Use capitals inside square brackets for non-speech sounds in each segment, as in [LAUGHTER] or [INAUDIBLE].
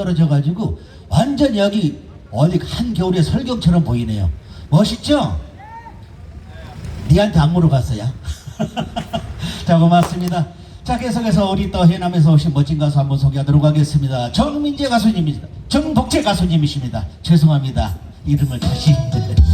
떨어져가지고 완전 여기 어디 한겨울의 설경처럼 보이네요. 멋있죠? 니한테 안 물어봤어요. [LAUGHS] 자 고맙습니다. 자 계속해서 우리 또 해남에서 오신 멋진 가수 한번 소개하도록 하겠습니다. 정민재 가수님입니다. 정복재 가수님이십니다. 죄송합니다. 이름을 다시. [LAUGHS]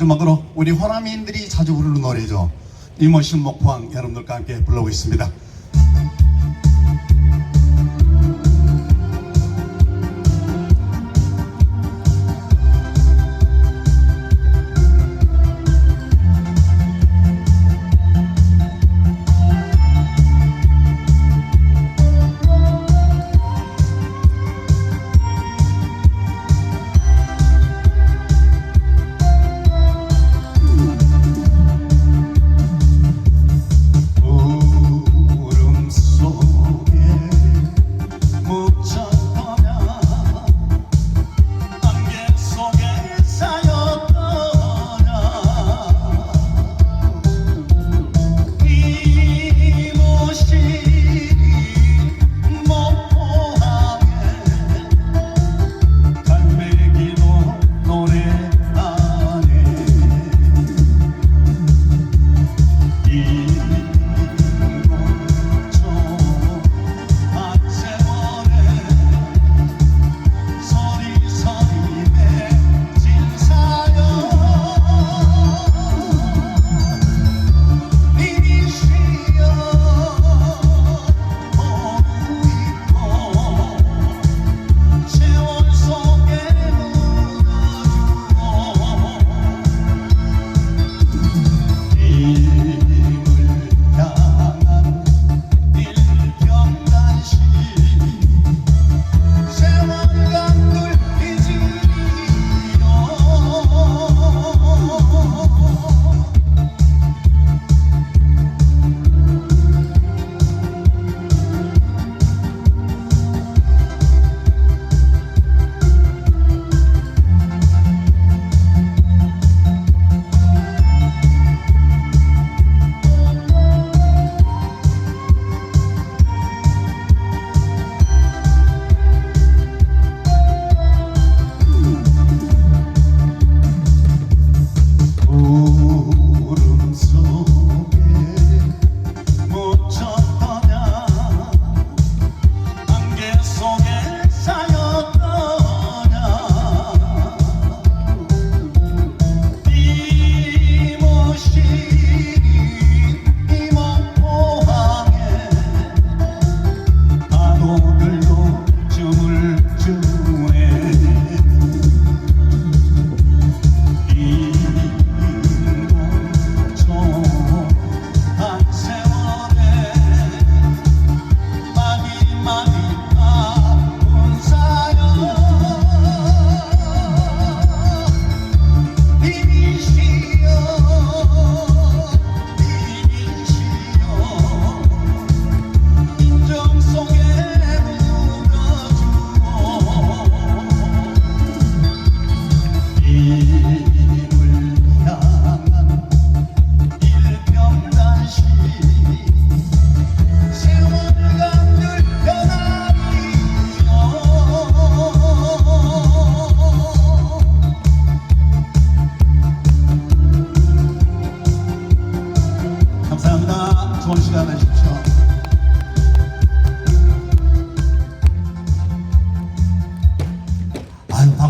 마지막으로 우리 호남인들이 자주 부르는 노래죠. 이모신 목포항 여러분들과 함께 불러보겠습니다.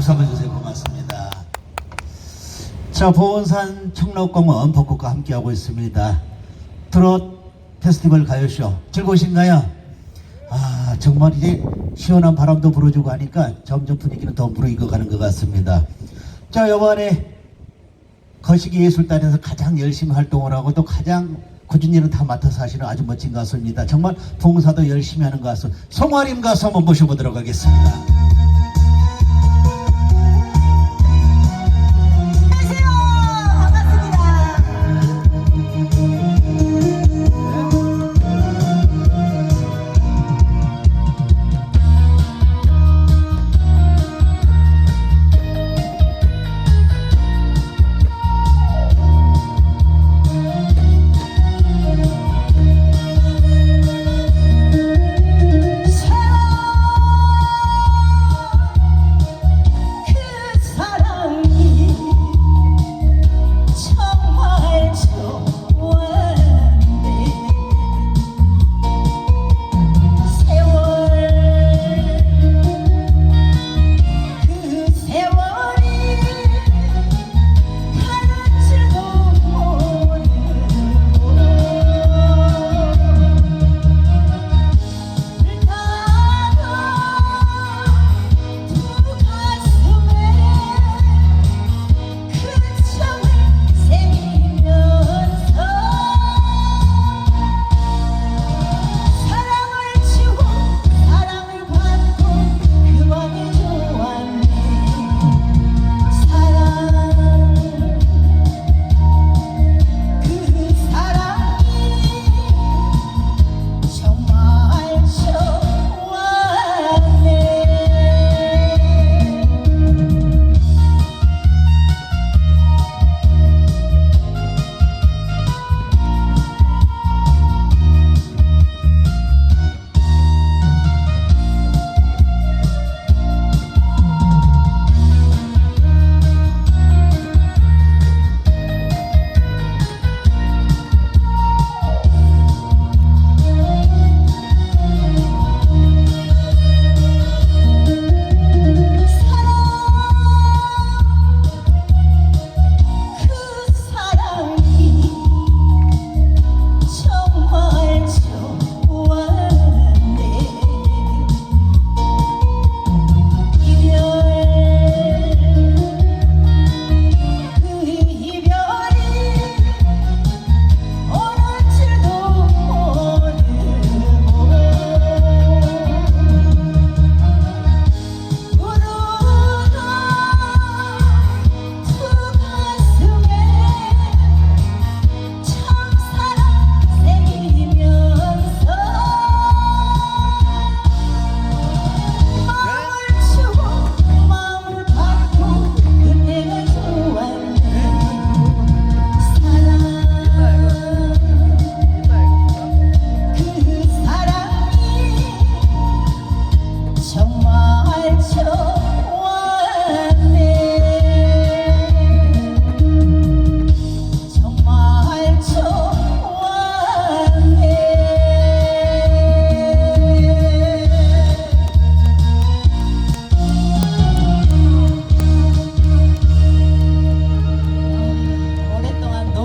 박수 한번 주세요. 고맙습니다. 자, 보은산 청록공원 벚꽃과 함께하고 있습니다. 트롯 페스티벌 가요쇼 즐거우신가요? 아, 정말 이제 시원한 바람도 불어주고 하니까 점점 분위기는 더 무르익어 가는 것 같습니다. 자, 이번에 거시기 예술단에서 가장 열심히 활동을 하고 또 가장 꾸준히 일은 다 맡아서 하시는 아주 멋진 가수입니다. 정말 봉사도 열심히 하는 가수 송아림 가수 한번 모셔보도록 하겠습니다.